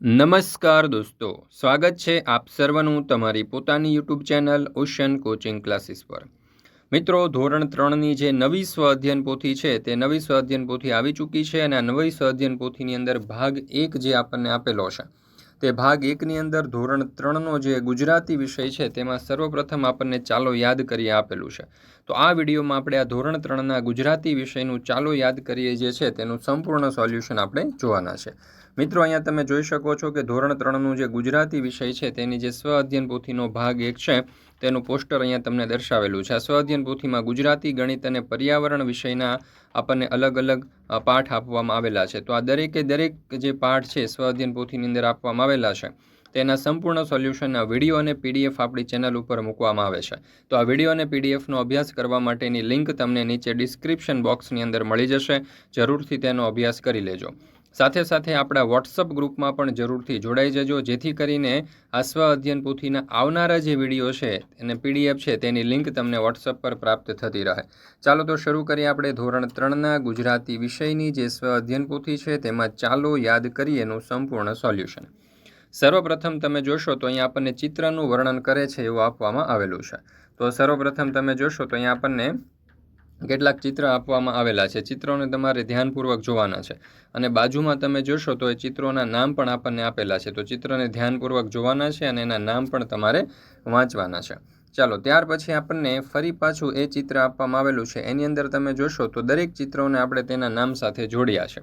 નમસ્કાર દોસ્તો, સ્વાગત છે આપ સર્વનું તમારી પોતાની YouTube channel ocean coaching classes પર. મિત્રો, ધોરણ ત્રણની જે નવી સ્વ અધ્યયન પોથી છે તે નવી સ્વ અધ્યયન પોથી આવી ચૂકી છે અને આ નવી સ્વ અધ્યયન પોથીની અંદર ભાગ એક જે આપણને આપેલો છે, તે ભાગ એકની અંદર ધોરણ ત્રણનો જે ગુજરાતી વિષય છે તેમાં સર્વપ્રથમ આપણને ચાલો યાદ કરીએ આપેલું છે. તો આ વિડીયોમાં આપણે આ ધોરણ ત્રણના ગુજરાતી વિષયનું ચાલો યાદ કરીએ જે છે તેનું સંપૂર્ણ સોલ્યુશન આપણે જોવાના છે. મિત્રો, અહીંયા તમે જોઈ શકો છો કે ધોરણ ત્રણનું જે ગુજરાતી વિષય છે તેની જે સ્વ અધ્યયન પોથીનો ભાગ એક છે, તેનું પોસ્ટર અહીંયા તમને દર્શાવેલું છે. આ અધ્યયન પોથીમાં ગુજરાતી, ગણિત અને પર્યાવરણ વિષયના આપણને અલગ અલગ પાઠ આપવામાં આવેલા છે. તો આ દરેકે દરેક જે પાઠ છે સ્વ અધ્યયન પોથીની અંદર આપવામાં આવેલા છે. તેના સંપૂર્ણ સોલ્યુશનના વીડિયો અને પીડીએફ આપણી ચેનલ ઉપર મૂકવામાં આવે છે. તો આ વીડિયો અને પીડીએફનો અભ્યાસ કરવા માટેની લિંક તમને નીચે ડિસ્ક્રિપ્શન બોક્સની અંદર મળી જશે. જરૂરથી તેનો અભ્યાસ કરી લેજો. સાથે સાથે આપણા વોટ્સઅપ ગ્રુપમાં પણ જરૂરથી જોડાઈ જજો. જેથી કરીને આ સ્વ અધ્યયન પોથીના આવનારા જે વીડિયો છે અને પીડીએફ છે, તેની લિંક તમને વોટ્સઅપ પર પ્રાપ્ત થતી રહે. ચાલો તો શરૂ કરીએ આપણે ધોરણ ત્રણના ગુજરાતી વિષયની જે સ્વ અધ્યયન પોથી છે, તેમાં ચાલો યાદ કરીએનું સંપૂર્ણ સોલ્યુશન. સર્વપ્રથમ તમે જોશો તો અહીંયા આપણને ચિત્રનું વર્ણન કરે છે એવું આપવામાં આવેલું છે. તો સર્વપ્રથમ તમે જોશો તો અહીંયા આપણને કેટલાક ચિત્ર આપવામાં આવેલા છે. ચિત્રોને તમારે ધ્યાનપૂર્વક જોવાના છે. અને બાજુમાં તમે જોશો તો એ ચિત્રોના નામ પણ આપણને આપેલા છે. તો ચિત્રને ધ્યાનપૂર્વક જોવાના છે અને એના નામ પણ તમારે વાંચવાના છે. ચાલો, ત્યાર પછી આપણને ફરી પાછું એ ચિત્ર આપવામાં આવેલું છે. એની અંદર તમે જોશો તો દરેક ચિત્રોને આપણે તેના નામ સાથે જોડ્યા છે.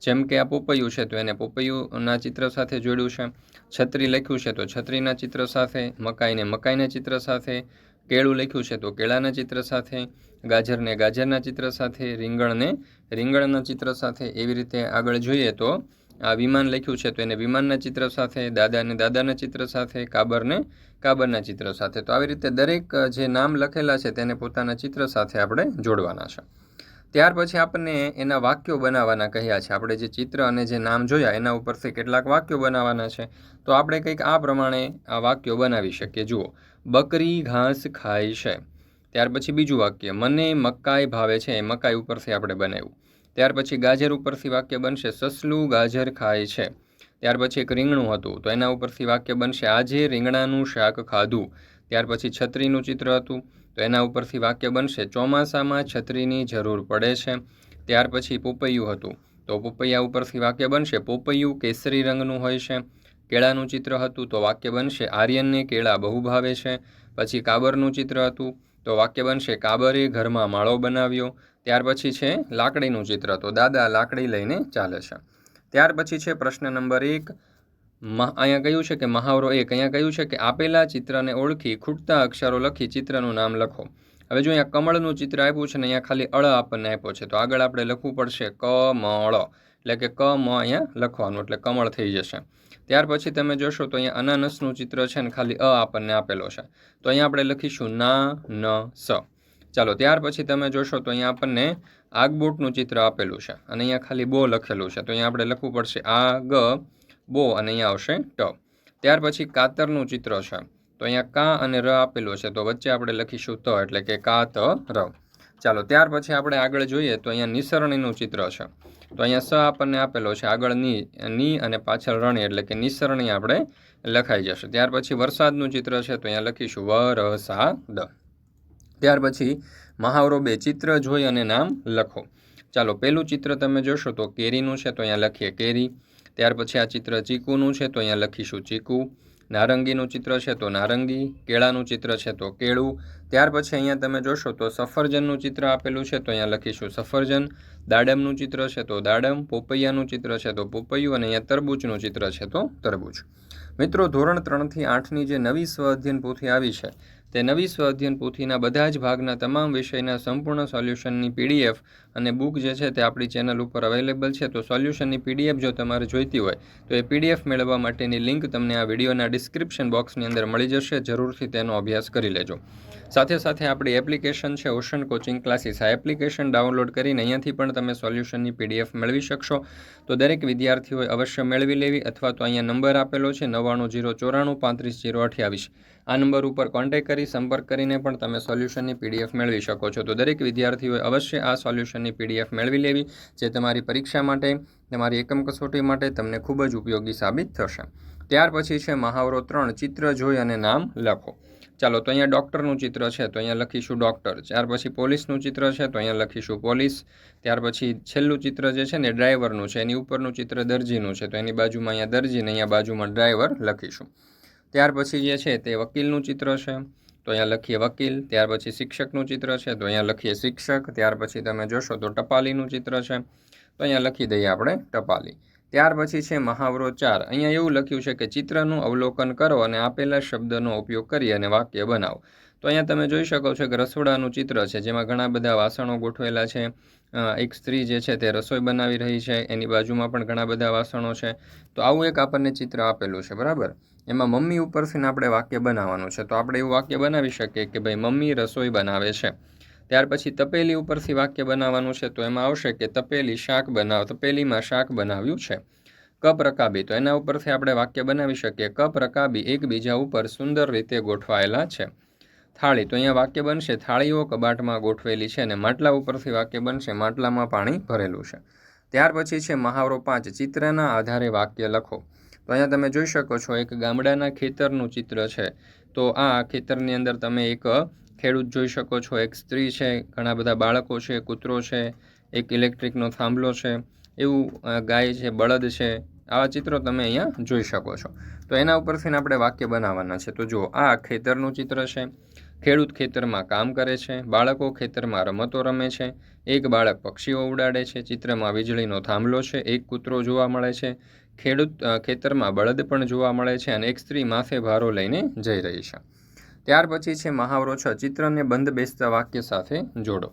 જેમ કે આ પોપૈયું છે, તો એને પોપૈયુંના ચિત્ર સાથે જોડ્યું છે. છત્રી લખ્યું છે, તો છત્રીના ચિત્ર સાથે, મકાઈને મકાઈના ચિત્ર સાથે. કેળું લખ્યું છે, તો કેળાના ચિત્ર સાથે. ગાજરને ગાજરના ચિત્ર સાથે. રીંગણને રીંગણના ચિત્ર સાથે. એવી રીતે આગળ જોઈએ તો આ વિમાન લખ્યું છે તો એને વિમાનના ચિત્ર સાથે, દાદાને દાદાના ચિત્ર સાથે, કાબરને કાબરના ચિત્ર સાથે. તો આવી રીતે દરેક જે નામ લખેલા છે તેને પોતાના ચિત્ર સાથે આપણે જોડવાના છે. ત્યાર પછી આપણને એના વાક્યો બનાવવાના કહ્યા છે. આપણે જે ચિત્ર અને જે નામ જોયા, એના ઉપરથી કેટલાક વાક્યો બનાવવાના છે. તો આપણે કંઈક આ પ્રમાણે આ વાક્યો બનાવી શકીએ. જુઓ. બકરી ઘાસ ખાય છે. ત્યાર પછી બીજું વાક્ય. મને મકાઈ ભાવે છે. એ મકાઈ ઉપરથી આપણે બનાવ્યું. ત્યાર પછી ગાજર ઉપરથી વાક્ય બનશે, સસલું ગાજર ખાય છે. ત્યાર પછી એક રીંગણું હતું, તો એના ઉપરથી વાક્ય બનશે, આજે રીંગણાનું શાક ખાધું. ત્યાર પછી છત્રીનું ચિત્ર હતું, તો એના ઉપરથી વાક્ય બનશે, ચોમાસામાં છત્રીની જરૂર પડે છે. ત્યાર પછી પોપૈયું હતું, તો પોપૈયા ઉપરથી વાક્ય બનશે, પોપૈયું કેસરી રંગનું હોય છે. કેળાનું ચિત્ર હતું, તો વાક્ય બનશે, આર્યનને કેળા બહુ ભાવે છે. પછી કાબરનું ચિત્ર હતું, તો વાક્ય બનશે, કાબરે ઘરમાં માળો બનાવ્યો. ત્યાર પછી છે લાકડીનું ચિત્ર. તો દાદા લાકડી લઈને ચાલે છે. ત્યાર પછી છે પ્રશ્ન નંબર એક. અહીંયા કહ્યું છે કે મહાવરો એક. અહીંયા કહ્યું છે કે આપેલા ચિત્રને ઓળખી ખૂટતા અક્ષરો લખી ચિત્રનું નામ લખો. હવે જો અહીંયા કમળનું ચિત્ર આપ્યું છે ને અહીંયા ખાલી અળ આપણને આપ્યો છે, તો આગળ આપણે લખવું પડશે ક મળ એટલે કે ક, મ અહીંયા લખવાનું, એટલે કમળ થઈ જશે. ત્યાર પછી તમે જોશો તો અહીંયા અનાનસનું ચિત્ર છે ને ખાલી અ આપણને આપેલો છે. તો અહીંયા આપણે લખીશું ના, ન, સ. ચાલો, ત્યાર પછી તમે જોશો તો અહીંયા આપણને આગબોટનું ચિત્ર આપેલું છે અને અહીંયા ખાલી બો લખેલું છે. તો અહીંયા આપણે લખવું પડશે આ ગ બો અને અહીંયા આવશે ટ. ત્યાર પછી કાતરનું ચિત્ર છે. તો અહીંયા કા અને ર આપેલું છે. તો વચ્ચે આપણે લખીશું ત એટલે કે કા ત ર ચાલો, ત્યાર પછી આપણે આગળ જોઈએ તો અહીંયા નિસરણીનું ચિત્ર છે. તો અહીંયા સ આપણને આપેલો છે. આગળની ની અને પાછળ રણી એટલે કે નિસરણી આપણે લખાઈ જશે. ત્યાર પછી વરસાદનું ચિત્ર છે. તો અહીંયા લખીશું વ ર સા દ ત્યાર પછી મહાવરો બે ચિત્ર જોઈ અને નામ લખો. ચાલો પહેલું ચિત્ર તમે જોશો તો કેરીનું છે તો અહીંયા લખીએ કેરી. ત્યાર પછી આ ચિત્ર ચીકુનું છે તો અહીંયા લખીશું ચીકુ. નારંગીનું ચિત્ર છે તો નારંગી. કેળાનું ચિત્ર છે તો કેળું. ત્યાર પછી અહીંયા તમે જોશો તો સફરજનનું ચિત્ર આપેલું છે તો અહીંયા લખીશું સફરજન. દાડમનું ચિત્ર છે તો દાડમ. પોપૈયાનું ચિત્ર છે તો પોપૈયું અને અહીંયા તરબૂચનું ચિત્ર છે તો તરબૂચ. મિત્રો, ધોરણ ત્રણથી આઠની જે નવી સ્વ અધ્યયન પોથી આવી છે તે નવી સ્વ અધ્યયન પોથીના બધા જ ભાગના તમામ વિષયના સંપૂર્ણ સોલ્યુશનની પીડીએફ અને બુક જે છે તે આપણી ચેનલ ઉપર અવેલેબલ છે. તો સોલ્યુશનની પીડીએફ જો તમારે જોઈતી હોય, તો એ પીડીએફ મેળવવા માટેની લિંક તમને આ વિડીયોના ડિસ્ક્રિપ્શન બોક્સની અંદર મળી જશે. જરૂરથી તેનો અભ્યાસ કરી લેજો. સાથે સાથે આપણી એપ્લિકેશન છે ઓશન કોચિંગ ક્લાસીસ આ એપ્લિકેશન ડાઉનલોડ કરીને અહીંયાથી પણ તમે સોલ્યુશનની પીડીએફ મેળવી શકશો. તો દરેક વિદ્યાર્થીઓએ અવશ્ય મેળવી લેવી અથવા તો અહીંયા નંબર આપેલો છે, નવ્વાણું જીરો ચોરાણું પાંત્રીસ જીરો અઠ્યાવીસ. આ નંબર ઉપર કોન્ટેક્ટ કરી, સંપર્ક કરીને પણ તમે સોલ્યુશનની પીડીએફ મેળવી શકો છો. તો દરેક વિદ્યાર્થીઓએ અવશ્ય આ સોલ્યુશનની પીડીએફ મેળવી લેવી, જે તમારી પરીક્ષા માટે, તમારી એકમ કસોટી માટે તમને ખૂબ જ ઉપયોગી સાબિત થશે. ત્યાર પછી છે, મહાવરો ત્રણ, ચિત્ર જોઈ અને નામ લખો. ચાલો, તો અહીંયા ડૉક્ટરનું ચિત્ર છે, તો અહીંયા લખીશું ડૉક્ટર. ત્યાર પછી પોલીસનું ચિત્ર છે, તો અહીંયા લખીશું પોલીસ. ત્યાર પછી છેલ્લું ચિત્ર જે છે ને ડ્રાઈવરનું છે. એની ઉપરનું ચિત્ર દરજીનું છે, તો એની બાજુમાં અહીંયા દરજી ને અહીંયા બાજુમાં ડ્રાઈવર લખીશું. ત્યાર પછી જે છે, તે વકીલનું ચિત્ર છે, તો અહીંયા લખીએ વકીલ. ત્યાર પછી શિક્ષકનું ચિત્ર છે, તો અહીંયા લખીએ શિક્ષક. ત્યાર પછી તમે જોશો તો ટપાલીનું ચિત્ર છે, તો અહીંયા લખી દઈએ આપણે ટપાલી. ત્યાર પછી છે મહાવરો ચાર અહીંયા એવું લખ્યું છે કે ચિત્રનું અવલોકન કરો અને આપેલા શબ્દનો ઉપયોગ કરી અને વાક્ય બનાવો. તો અહીંયા તમે જોઈ શકો છો કે રસોડાનું ચિત્ર છે, જેમાં ઘણા બધા વાસણો ગોઠવેલા છે. એક સ્ત્રી જે છે તે રસોઈ બનાવી રહી છે, એની બાજુમાં પણ ઘણા બધા વાસણો છે. તો આવું એક આપણને ચિત્ર આપેલું છે, બરાબર? એમાં મમ્મી ઉપરથી આપણે વાક્ય બનાવવાનું છે. તો આપણે એવું વાક્ય બનાવી શકીએ કે ભાઈ મમ્મી રસોઈ બનાવે છે. ત્યાર પછી તપેલી ઉપરથી વાક્ય બનાવવાનું છે, તો એમાં આવશે કે તપેલી શાક બનાવ, તપેલીમાં શાક બનાવ્યું છે. કપ રકાબી તો એના ઉપરથી આપણે વાક્ય બનાવી શકીએ. કપ રકાબી એકબીજા ઉપર સુંદર રીતે ગોઠવાયેલા છે. થાળી, તો અહીંયા વાક્ય બનશે, થાળીઓ કબાટમાં ગોઠવેલી છે અને માટલા ઉપરથી વાક્ય બનશે, માટલામાં પાણી ભરેલું છે. ત્યાર પછી છે મહાવરો પાંચ, ચિત્રના આધારે વાક્ય લખો. તો અહીંયા તમે જોઈ શકો છો, એક ગામડાના ખેતરનું ચિત્ર છે. તો આ ખેતરની અંદર તમે એક ખેડૂત જોઈ શકો છો. એક સ્ત્રી છે, ઘણા બધા બાળકો છે, કૂતરો છે, એક ઇલેક્ટ્રિકનો થાંભલો છે, એવું ગાય છે, બળદ છે. આવા ચિત્રો તમે અહીંયા જોઈ શકો છો. તો એના ઉપરથી આપણે વાક્ય બનાવવાના છે. તો જુઓ, આ ખેતરનું ચિત્ર છે. ખેડૂત ખેતરમાં કામ કરે છે, બાળકો ખેતરમાં રમતો રમે છે, એક બાળક પક્ષીઓ ઉડાડે છે, ચિત્રમાં વીજળીનો થાંભલો છે, એક કૂતરો જોવા મળે છે, ખેડૂત ખેતરમાં બળદ પણ જોવા મળે છે અને એક સ્ત્રી માથે ભારો લઈને જઈ રહી છે. ત્યાર પછી છે મહાવરો છ ચિત્રને બંધ બેસતા વાક્ય સાથે જોડો.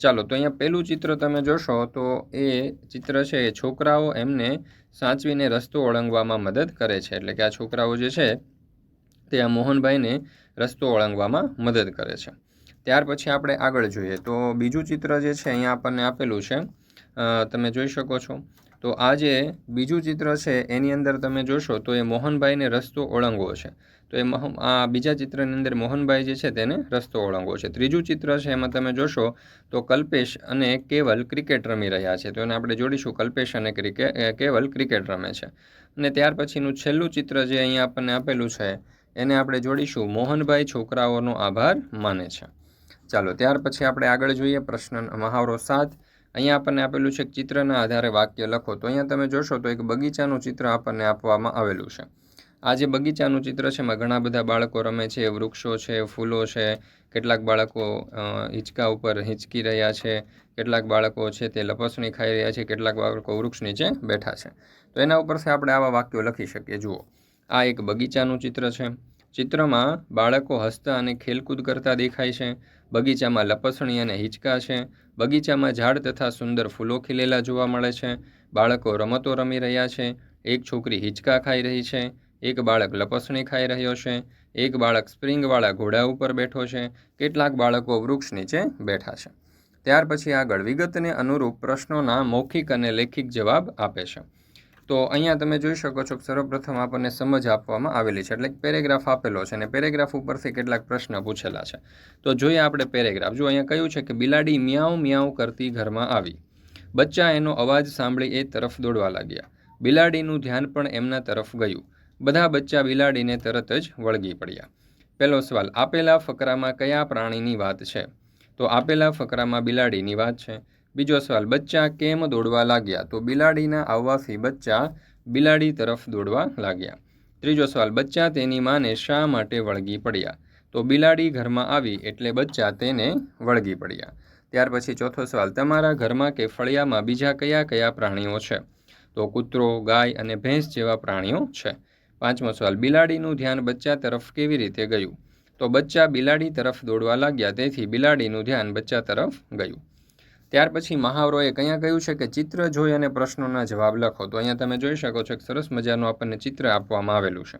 ચાલો, તો અહીંયા પહેલું ચિત્ર તમે જોશો, તો એ ચિત્ર છે, એ છોકરાઓ એમને સાચવીને રસ્તો ઓળંગવામાં મદદ કરે છે. એટલે કે આ છોકરાઓ જે છે, તે આ મોહનભાઈને રસ્તો ઓળંગવામાં મદદ કરે છે. ત્યાર પછી આપણે આગળ જોઈએ. તો બીજું ચિત્ર જે છે, અહીંયા આપણને આપેલું છે તમે જોઈ શકો છો. તો આ જે બીજું ચિત્ર છે, એની અંદર તમે જોશો, તો એ મોહનભાઈને રસ્તો ઓળંગવો છે. તો એ આ બીજા ચિત્રની અંદર મોહનભાઈ જે છે તેને રસ્તો ઓળંગો છે. ત્રીજું ચિત્ર છે એમાં તમે જોશો તો કલ્પેશ અને કેવલ ક્રિકેટ રમી રહ્યા છે. તો એને આપણે જોડીશું. કલ્પેશ અને ક્રિકેટ કેવલ ક્રિકેટ રમે છે. અને ત્યાર પછીનું છેલ્લું ચિત્ર જે અહીંયા આપણને આપેલું છે એને આપણે જોડીશું. મોહનભાઈ છોકરાઓનો આભાર માને છે. ચાલો, ત્યાર પછી આપણે આગળ જોઈએ પ્રશ્ન મહાવરો સાત. અહીંયા આપણને આપેલું છે ચિત્રના આધારે વાક્ય લખો. તો અહીંયા તમે જોશો તો એક બગીચાનું ચિત્ર આપણને આપવામાં આવેલું છે. આ જે બગીચાનું ચિત્ર છે, એમાં ઘણા બધા બાળકો રમે છે, વૃક્ષો છે, ફૂલો છે, કેટલાક બાળકો હિંચકા ઉપર હિંચકી રહ્યા છે, કેટલાક બાળકો છે તે લપસણી ખાઈ રહ્યા છે, કેટલાક બાળકો વૃક્ષ નીચે બેઠા છે. તો એના ઉપરથી આપણે આવા વાક્યો લખી શકીએ. જુઓ. આ એક બગીચાનું ચિત્ર છે. ચિત્રમાં બાળકો હસતા અને ખેલકૂદ કરતા દેખાય છે. બગીચામાં લપસણી અને હિંચકા છે. બગીચામાં ઝાડ તથા સુંદર ફૂલો ખીલેલા જોવા મળે છે. બાળકો રમતો રમી રહ્યા છે. એક છોકરી હિંચકા ખાઈ રહી છે. એક બાળક લપસણી ખાઈ રહ્યો છે, એક બાળક સ્પ્રિંગવાળા ઘોડા ઉપર બેઠો છે, કેટલાક બાળકો વૃક્ષ નીચે બેઠા છે. ત્યાર પછી આગળ વિગતને અનુરૂપ પ્રશ્નોના મૌખિક અને લેખિક જવાબ આપે છે. તો અહીંયા તમે જોઈ શકો છો કે સર્વપ્રથમ આપણને સમજ આપવામાં આવેલી છે, એટલે પેરેગ્રાફ આપેલો છે અને પેરેગ્રાફ ઉપરથી કેટલાક પ્રશ્ન પૂછેલા છે. તો જોઈએ આપણે પેરેગ્રાફ. જો અહીંયા કહ્યું છે કે બિલાડી મ્યાઉ મ્યાઉ કરતી ઘરમાં આવી. બચ્ચા એનો અવાજ સાંભળી એ તરફ દોડવા લાગ્યા. બિલાડીનું ધ્યાન પણ એમના તરફ ગયું. બધા બચ્ચા બિલાડીને તરત જ વળગી પડ્યા. પહેલો સવાલ, આપેલા ફકરામાં કયા પ્રાણીની વાત છે? તો આપેલા ફકરામાં બિલાડીની વાત છે. બીજો સવાલ, બચ્ચા કેમ દોડવા લાગ્યા? તો બિલાડીના આવવાથી બચ્ચા બિલાડી તરફ દોડવા લાગ્યા. ત્રીજો સવાલ, બચ્ચા તેની માને શા માટે વળગી પડ્યા? તો બિલાડી ઘરમાં આવી એટલે બચ્ચા તેને વળગી પડ્યા. ત્યાર પછી ચોથો સવાલ, તમારા ઘરમાં કે ફળિયામાં બીજા કયા કયા પ્રાણીઓ છે? તો કૂતરો, ગાય અને ભેંસ જેવા પ્રાણીઓ છે. પાંચમો સવાલ, બિલાડીનું ધ્યાન બચ્ચા તરફ કેવી રીતે ગયું? તો બચ્ચા બિલાડી તરફ દોડવા લાગ્યા, તેથી બિલાડીનું ધ્યાન બચ્ચા તરફ ગયું. ત્યાર પછી મહાવરોએ કયા કહ્યું છે કે ચિત્ર જોઈ અને પ્રશ્નોના જવાબ લખો? તો અહીંયા તમે જોઈ શકો છો કે સરસ મજાનું આપણને ચિત્ર આપવામાં આવેલું છે.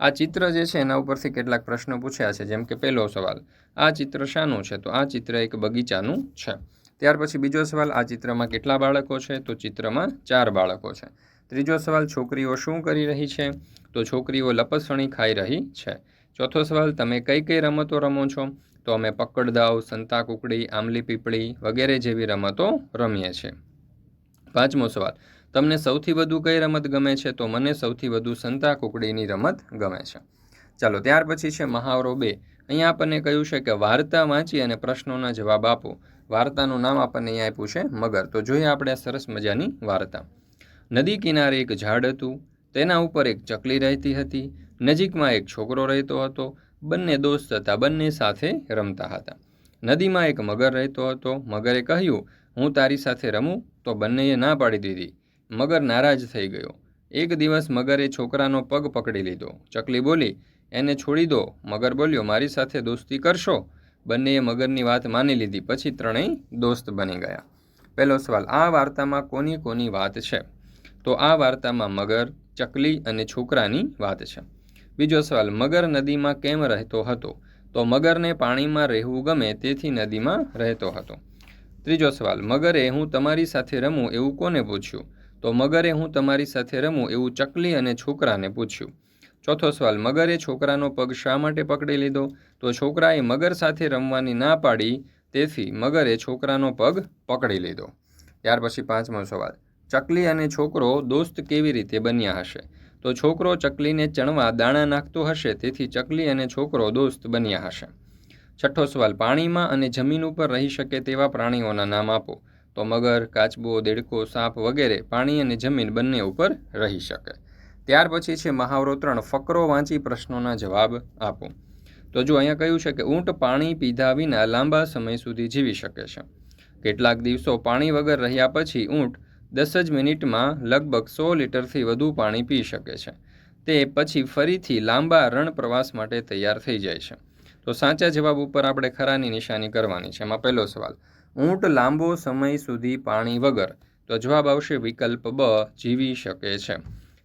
આ ચિત્ર જે છે એના ઉપરથી કેટલાક પ્રશ્નો પૂછ્યા છે, જેમ કે પહેલો સવાલ, આ ચિત્ર શાનું છે? તો આ ચિત્ર એક બગીચાનું છે. ત્યાર પછી બીજો સવાલ, આ ચિત્રમાં કેટલા બાળકો છે? તો ચિત્રમાં ચાર બાળકો છે. ત્રીજો સવાલ, છોકરીઓ શું કરી રહી છે? તો છોકરીઓ લપસણી ખાઈ રહી છે. ચોથો સવાલ, તમે કઈ કઈ રમતો રમો છો? તો અમે પકડદાવ સંતા કુકડી આમલી પીપળી વગેરે જેવી રમતો રમીએ છીએ. પાંચમો સવાલ, તમને સૌથી વધુ કઈ રમત ગમે છે? તો મને સૌથી વધુ સંતા કુકડીની રમત ગમે છે. ચાલો, ત્યાર પછી છે મહાવરો બે. અહીંયા આપણને કહ્યું છે કે વાર્તા વાંચી અને પ્રશ્નોના જવાબ આપો. વાર્તાનું નામ આપણને અહીંયા આપ્યું છે, મગર. તો જોઈએ આપણે સરસ મજાની વાર્તા. નદી કિનારે એક ઝાડ હતું. તેના ઉપર એક ચકલી રહેતી હતી. નજીકમાં એક છોકરો રહેતો હતો. બંને દોસ્ત હતા બંને સાથે રમતા હતા. નદીમાં એક મગર રહેતો હતો. મગરે કહ્યું, હું તારી સાથે રમું તો બંનેએ ના પાડી દીધી. મગર નારાજ થઈ ગયો. એક દિવસ મગરે છોકરાનો પગ પકડી લીધો. ચકલી બોલી, એને છોડી દો. મગર બોલ્યો, મારી સાથે દોસ્તી કરશો. બંનેએ મગરની વાત માની લીધી. પછી ત્રણેય દોસ્ત બની ગયા. પહેલો સવાલ, આ વાર્તામાં કોની કોની વાત છે? તો આ વાર્તામાં મગર, ચકલી અને છોકરાની વાત છે. બીજો સવાલ, મગર નદીમાં કેમ રહેતો હતો? તો મગરને પાણીમાં રહેવું ગમે તેથી નદીમાં રહેતો હતો. ત્રીજો સવાલ, મગરે હું તમારી સાથે રમું એવું કોને પૂછ્યું? તો મગરે હું તમારી સાથે રમું એવું ચકલી અને છોકરાને પૂછ્યું. ચોથો સવાલ, મગરે છોકરાનો પગ શા માટે પકડી લીધો? તો છોકરાએ મગર સાથે રમવાની ના પાડી તેથી મગરે છોકરાનો પગ પકડી લીધો. ત્યાર પછી પાંચમો સવાલ ચકલી અને છોકરો દોસ્ત કેવી રીતે બન્યા હશે? તો છોકરો ચકલીને ચણવા દાણા નાખતો હશે, તેથી ચકલી અને છોકરો દોસ્ત બન્યા હશે. છઠ્ઠો સવાલ, પાણીમાં અને જમીન ઉપર રહી શકે તેવા પ્રાણીઓના નામ આપો. તો મગર, કાચબો, દેડકો, સાપ વગેરે પાણી અને જમીન બંને ઉપર રહી શકે. ત્યાર પછી છે મહાવરો ત્રણ ફકરો વાંચી પ્રશ્નોના જવાબ આપો. તો જો અહીંયા કહ્યું છે કે ઊંટ પાણી પીધા વિના લાંબા સમય સુધી જીવી શકે છે. કેટલાક દિવસો પાણી વગર રહ્યા પછી ઊંટ દસ જ મિનિટમાં લગભગ સો લીટરથી વધુ પાણી પી શકે છે. તે પછી ફરીથી લાંબા રણ પ્રવાસ માટે તૈયાર થઈ જાય છે. તો સાચા જવાબ ઉપર આપણે ખરાની નિશાની કરવાની છે. એમાં પહેલો સવાલ, ઊંટ લાંબો સમય સુધી પાણી વગર તો જવાબ આવશે વિકલ્પ બ, જીવી શકે છે.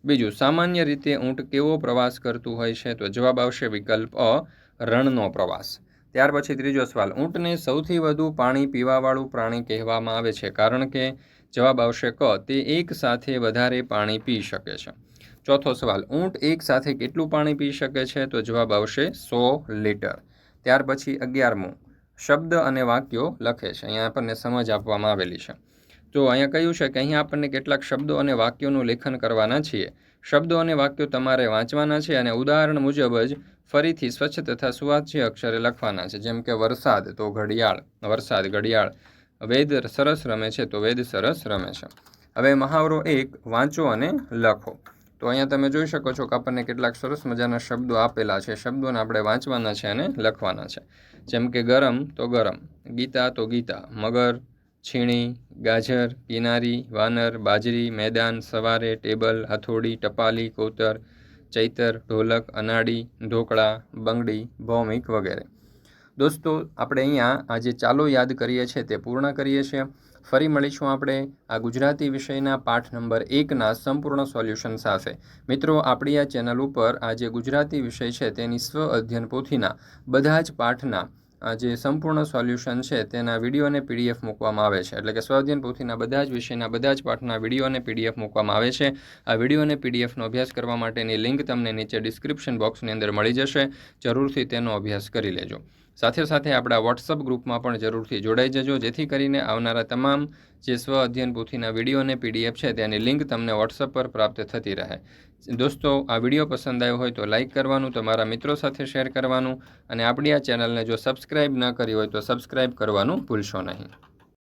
બીજું, સામાન્ય રીતે ઊંટ કેવો પ્રવાસ કરતું હોય છે? તો જવાબ આવશે વિકલ્પ અ, રણનો પ્રવાસ. ત્યાર પછી ત્રીજો સવાલ, ઊંટને સૌથી વધુ પાણી પીવાવાળું પ્રાણી કહેવામાં આવે છે, કારણ કે જવાબ આવશે ક, તે એક સાથે વધારે પાણી પી શકે છે. ચોથો સવાલ, ઊંટ એક સાથે કેટલું પાણી પી શકે છે? તો જવાબ આવશે સો લીટર. ત્યાર પછી અગિયારમું, શબ્દ અને વાક્યો લખે છે. અહીંયા આપણને સમજ આપવામાં આવેલી છે. તો અહીંયા કહ્યું છે કે અહીંયા આપણને કેટલાક શબ્દો અને વાક્યોનું લેખન કરવાના છીએ. શબ્દો અને વાક્યો તમારે વાંચવાના છે અને ઉદાહરણ મુજબ જ ફરીથી સ્વચ્છ તથા સુવાચ્ય અક્ષરે લખવાના છે. જેમ કે વરસાદ તો ઘડિયાળ, વરસાદ ઘડિયાળ. વેદ સરસ રમે છે તો વેદ સરસ રમે છે. હવે મહાવરો એક વાંચો અને લખો. તો અહીંયા તમે જોઈ શકો છો કે આપણને કેટલાક સરસ મજાના શબ્દો આપેલા છે. શબ્દોને આપણે વાંચવાના છે અને લખવાના છે. જેમ કે ગરમ તો ગરમ, ગીતા તો ગીતા, મગર, છીણી, ગાજર, કિનારી, વાનર, બાજરી, મેદાન, સવારે, ટેબલ, હથોડી, ટપાલી, કોતર ચૈતર, ઢોલક, અનાડી, ઢોકળા, બંગડી, ભૌમિક વગેરે. દોસ્તો, આપણે અહીંયા આજે ચાલો યાદ કરીએ છીએ તે પૂર્ણ કરીએ છીએ. ફરી મળીશું આપણે આ ગુજરાતી વિષયના પાઠ નંબર એકના સંપૂર્ણ સોલ્યુશન સાથે. મિત્રો, આપણી આ ચેનલ ઉપર આ જે ગુજરાતી વિષય છે તેની સ્વ અધ્યયન પોથીના બધા જ પાઠના જે સંપૂર્ણ સોલ્યુશન છે તેના વીડિયો અને પીડીએફ મૂકવામાં આવે છે. એટલે કે સ્વાધ્યન પોથીના બધા જ વિષયના બધા જ પાઠના વીડિયો અને પીડીએફ મૂકવામાં આવે છે. આ વીડિયો અને પીડીએફનો અભ્યાસ કરવા માટેની લિંક તમને નીચે ડિસ્ક્રિપ્શન બોક્સની અંદર મળી જશે. જરૂરથી તેનો અભ્યાસ કરી લેજો. સાથે સાથે આપણા વોટ્સઅપ ગ્રુપમાં પણ જરૂરથી જોડાઈ જજો. જેથી કરીને આવનારા તમામ જે સ્વ અધ્યયન પોથીના વીડિયો અને પીડીએફ છે, તેની લિંક તમને વોટ્સઅપ પર પ્રાપ્ત થતી રહે. દોસ્તો, આ વીડિયો પસંદ આવ્યો હોય તો લાઇક કરવાનું, તમારા મિત્રો સાથે શેર કરવાનું અને આપણી આ ચેનલને જો સબસ્ક્રાઈબ ન કરી હોય તો સબસ્ક્રાઈબ કરવાનું ભૂલશો નહીં.